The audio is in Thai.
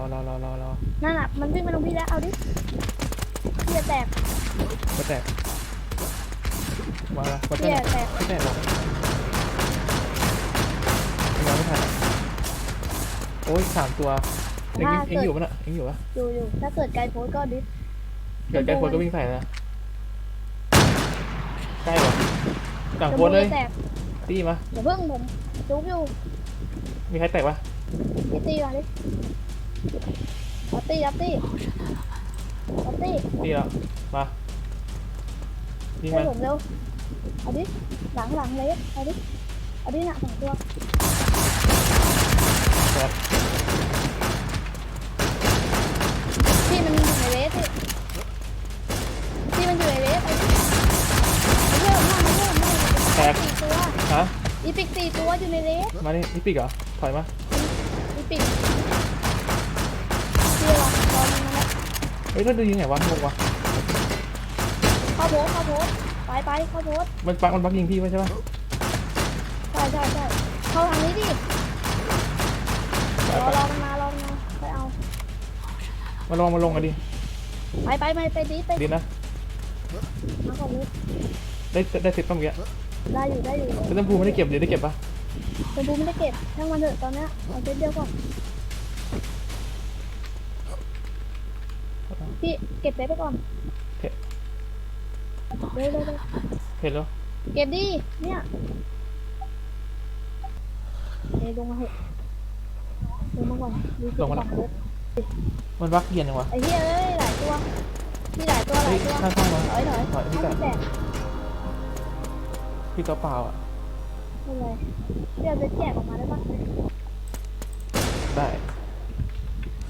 รอรอรอรอรอนั่นน่ะมันวิ่งมาตรงพี่แล้ว เอาดิพี่จะแตกก็แตกมาละก็แตพี่กจะแตกไม่แตกหรอกยังไม่ทันโอ้ยสามตัวเอ็งยิงเอ็งอยู่ปะน่ะเอ็งอยู่ปะอยู่อยู่ถ้าเกิดไกลโพสก็ดิเกิดใกล้โพสก็วิ่งใส่นะใกล้ปะต่างโพสเลยจะแตกตีมาเดี๋ยวเพิ่งผมจุกอยู่มีใครแตกปะพี่ตีมาดิ เอาตีรับตีเอาตีตีแล้วมายิงให้มันผมเร็วเอาดิหลังหลังเลยเอาดิเอาดิหนักสองตัวแตกพี่มันอยู่ในเลสพี่พี่มันอยู่ในเลสไปดิไปเพิ่มมาเพิ่มมาสี่ตัวฮะอีพิกสี่ตัวอยู่ในเลสมานี่นี่ปีกเหรอถอยมาอีพิก ฮ้ยถ้าดูยิงไงวะงงวะเข้าโพสเข้าโพสไปไปเข้าโพสมันปักมันปักยิงพี่ไว้ใช่ปะใช่ใช่ใช่เข้าทางนี้ดิไปรอไปรอมันมารอมันมาไปเอามาลองมาลงกันดิไปไปไปไปดิไปดีนะมาก่อนเลยได้ได้สิบต้องเยอะได้อยู่ได้อยู่แต่ต้นพูไม่ได้เก็บหรือได้เก็บปะเป็นบูไม่ได้เก็บช่างมันเถอะตอนเนี้ยเอาเซตเดียวก่อน พี่เก็บเซตไปก่อนเร็วเร็วเร็วเห็นแล้วเก็บดิเนี่ยเอ้ยลงมาเถอะลงมาก่อนดูสิของรถมันวักเย็นยังวะไอ้เหี้ยเอ้ยหลายตัวพี่หลายตัวหเฮ้ลายยตัวข้างข้างมาถอยถอยถอยพี่ไม่แตะแตกพี่ตัวเปล่าอะไม่เป็นไรพี่เอาเซตแจกออกมาได้ปะได้